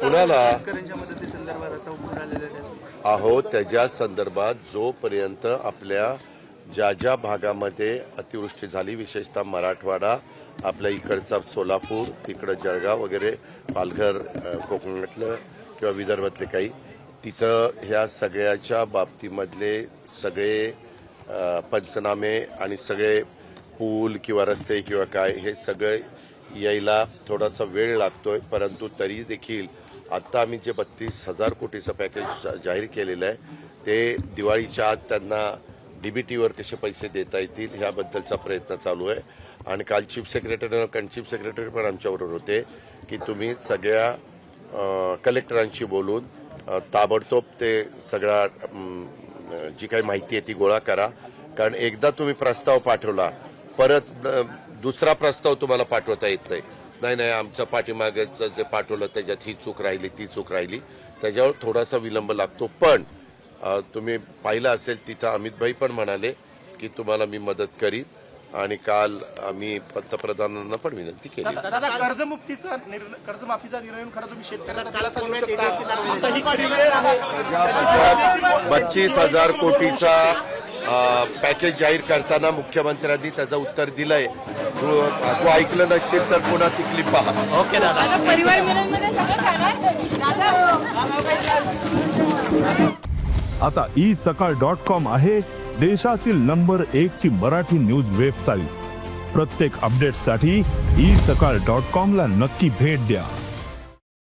कुणाला? अहो त्याच्या संदर्भात जोपर्यंत आपल्या ज्या ज्या भागामध्ये अतिवृष्टी झाली विशेषतः मराठवाडा आपल्या इकडचा सोलापूर तिकडं जळगाव वगैरे पालघर कोकणातलं किंवा विदर्भातले काही तिथं ह्या सगळ्याच्या बाबतीमधले सगळे पंचनामे आणि सगळे पूल किंवा रस्ते किंवा काय हे सगळं यायला थोडासा वेळ लागतोय परंतु तरी देखील आता आम्ही जे बत्तीस हजार कोटीचं पॅकेज जाहीर केलेलं आहे ते दिवाळीच्या आत त्यांना डीबीटीवर कसे पैसे देता येतील ह्याबद्दलचा प्रयत्न चालू आहे. आणि काल चीफ सेक्रेटरी कारण चीफ सेक्रेटरी पण आमच्याबरोबर होते की तुम्ही सगळ्या कलेक्टरांशी बोलून ताबडतोब ते सगळा जी काही माहिती आहे ती गोळा करा. कारण एकदा तुम्ही प्रस्ताव पाठवला परत दुसरा प्रस्ताव तुम्हाला पाठवता येत नाही. नाही नाही आमचं पाठीमागचं जे पाठवलं त्याच्यात ही चूक राहिली ती चूक राहिली. त्याच्यावर थोडासा विलंब लागतो. पण तुम्ही पाहिलं असेल तिथं अमितभाई पण म्हणाले की तुम्हाला मी मदत करीन. आणि काल आम्ही पंतप्रधानांना पण विनंती केली. कर्जमुक्तीचा कर्जमाफीचा निर्णय ही बत्तीस हजार कोटीचा पॅकेज जाहीर करताना मुख्यमंत्र्यांनी त्याचं उत्तर दिलंय. तू तू ऐकलं नसेल तर पुन्हा ती क्लिप पहा. ओके दादा. आता परिवार आता ई सकाळ डॉट कॉम आहे देशातील नंबर एक ची मराठी न्यूज वेबसाईट. प्रत्येक अपडेटसाठी ई सकाळ डॉट कॉम ला नक्की भेट द्या.